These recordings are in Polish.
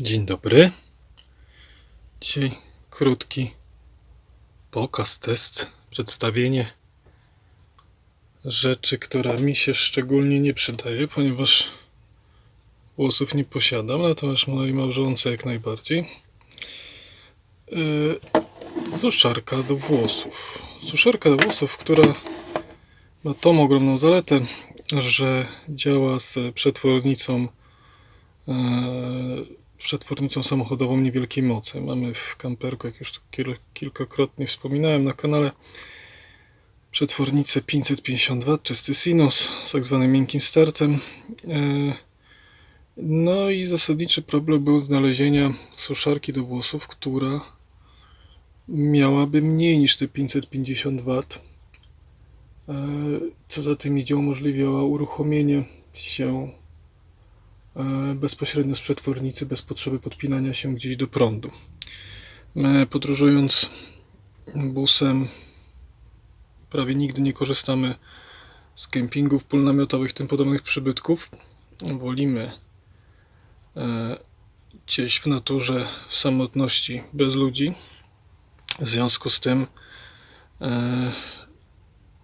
Dzień dobry. Dzisiaj krótki pokaz, test, przedstawienie rzeczy, która mi się szczególnie nie przydaje, ponieważ włosów nie posiadam, natomiast mojej małżonce jak najbardziej. Yy, suszarka do włosów. Suszarka do włosów, która ma tą ogromną zaletę, że działa z przetwornicą e, przetwornicą samochodową niewielkiej mocy. Mamy w kamperku, jak już tu kil- kilkakrotnie wspominałem na kanale, przetwornicę 550W, czysty sinus z tak zwanym miękkim startem. E, No i zasadniczy problem był znalezienia suszarki do włosów, która miałaby mniej niż te 550W. E, Co za tym idzie, umożliwiała uruchomienie się bezpośrednio z przetwornicy, bez potrzeby podpinania się gdzieś do prądu. My podróżując busem prawie nigdy nie korzystamy z kempingów, pól namiotowych, tym podobnych przybytków. Wolimy e, gdzieś w naturze, w samotności, bez ludzi. W związku z tym e,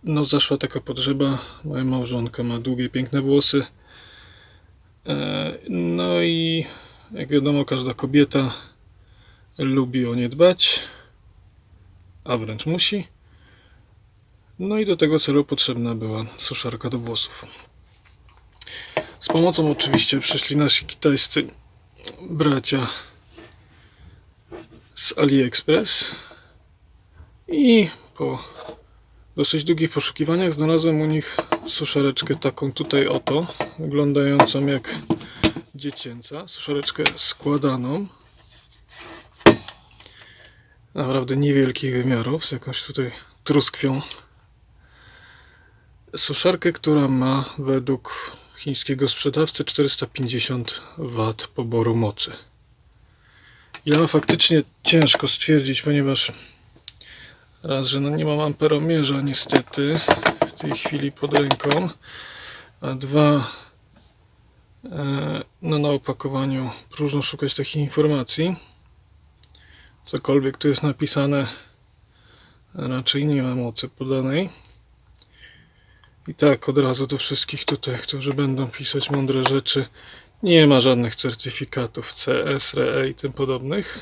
no zaszła taka potrzeba. Moja małżonka ma długie, piękne włosy. E, No i jak wiadomo, każda kobieta lubi o nie dbać, a wręcz musi. No i do tego celu potrzebna była suszarka do włosów. Z pomocą oczywiście przyszli nasi kitajscy bracia z AliExpress i po dosyć długich poszukiwaniach znalazłem u nich suszareczkę taką tutaj oto, wyglądającą jak dziecięca, suszareczkę składaną. Naprawdę niewielkich wymiarów, z jakąś tutaj truskwią. Suszarkę, która ma według chińskiego sprzedawcy 450 W poboru mocy. Ile ma faktycznie ciężko stwierdzić, ponieważ raz, że no nie mam amperomierza niestety tej chwili pod ręką, a dwa, e, no na opakowaniu próżno szukać takich informacji. Cokolwiek tu jest napisane, raczej nie ma mocy podanej. I tak od razu do wszystkich tutaj, którzy będą pisać mądre rzeczy, nie ma żadnych certyfikatów CS, RE i tym podobnych.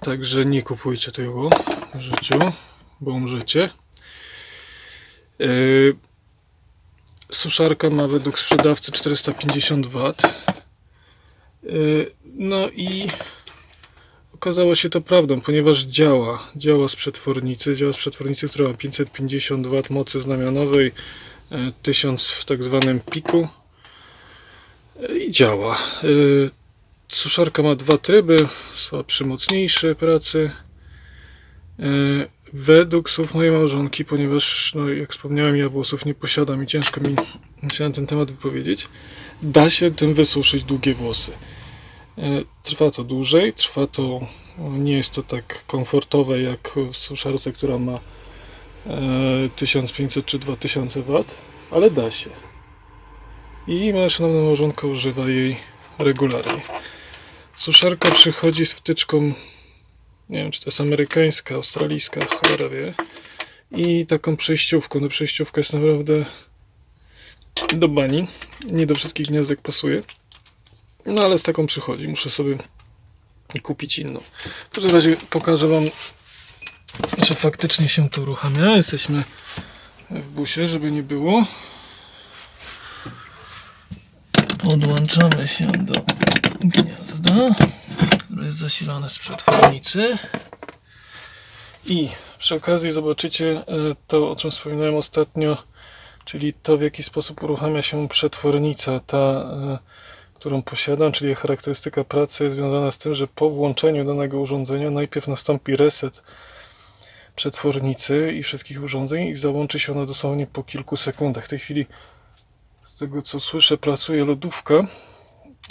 Także nie kupujcie tego w życiu, bo umrzecie. Yy, suszarka ma według sprzedawcy 450 W. Yy, no i okazało się to prawdą, ponieważ działa. Działa z przetwornicy. Działa z przetwornicy, która ma 550 W mocy znamionowej, yy, 1000 w tak zwanym piku. I działa. Suszarka ma dwa tryby, słabszy, mocniejszy pracy. E, Według słów mojej małżonki, ponieważ, no, jak wspomniałem, ja włosów nie posiadam i ciężko mi się na ten temat wypowiedzieć, da się tym wysuszyć długie włosy. E, Trwa to dłużej, trwa to, no, nie jest to tak komfortowe jak w suszarce, która ma e, 1500 czy 2000 W, ale da się. I moja szanowna małżonka używa jej regularnie. Suszarka przychodzi z wtyczką, nie wiem czy to jest amerykańska, australijska, cholera wie. I taką przejściówką. No przejściówka jest naprawdę do bani. Nie do wszystkich gniazdek pasuje. No ale z taką przychodzi. Muszę sobie kupić inną. W każdym razie pokażę Wam, że faktycznie się to uruchamia. Jesteśmy w busie, żeby nie było. Podłączamy się do gniazda, które jest zasilane z przetwornicy. I przy okazji zobaczycie e, to, o czym wspominałem ostatnio, czyli to, w jaki sposób uruchamia się przetwornica, ta, e, którą posiadam, czyli charakterystyka pracy związana z tym, że po włączeniu danego urządzenia najpierw nastąpi reset przetwornicy i wszystkich urządzeń i załączy się ona dosłownie po kilku sekundach. W tej chwili, z tego co słyszę, pracuje lodówka,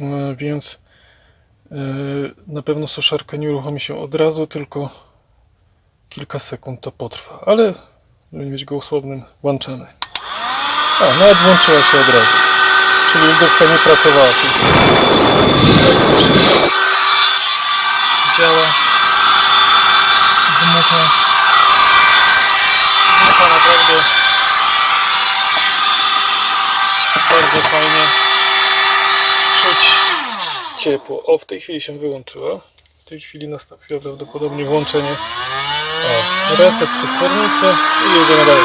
E, więc E, na pewno suszarka nie uruchomi się od razu, tylko kilka sekund to potrwa, ale żeby nie mieć go usłownym, włączamy. A, no, nawet włączyła się od razu. Czyli indukcja nie pracowała. Działa. Dmucha. Dmucha naprawdę bardzo fajnie ciepło. O, w tej chwili się wyłączyła. W tej chwili nastąpiło prawdopodobnie włączenie. O, reset przetwornicy i jedziemy dalej.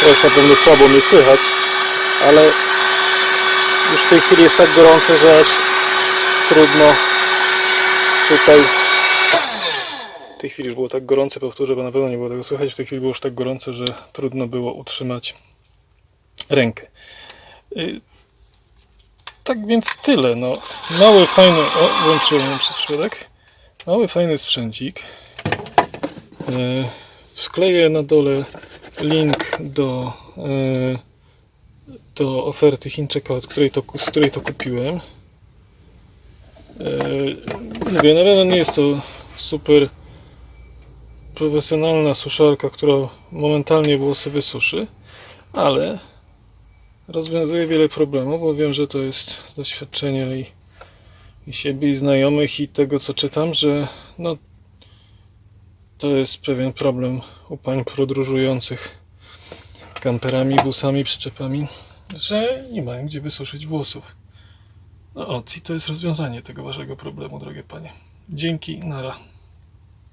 Teraz na pewno słabo mnie słychać, ale już w tej chwili jest tak gorąco, że aż trudno tutaj W tej chwili już było tak gorące, powtórzę, bo na pewno nie było tego słychać. W tej chwili było już tak gorąco, że trudno było utrzymać rękę. Tak więc tyle. No. Mały, fajny. O, włączyłem przez. Mały, fajny sprzęcik. Y, Wskleję na dole link do, y, do oferty Chińczyka, od której to, z której to kupiłem. Y, Mówię, na pewno nie jest to super profesjonalna suszarka, która momentalnie włosy wysuszy, ale rozwiązuje wiele problemów, bo wiem, że to jest z doświadczenia i, i siebie i znajomych i tego co czytam, że no to jest pewien problem u pań podróżujących kamperami, busami, przyczepami, że nie mają gdzie wysuszyć włosów. No ot, i to jest rozwiązanie tego waszego problemu, drogie panie. Dzięki, nara.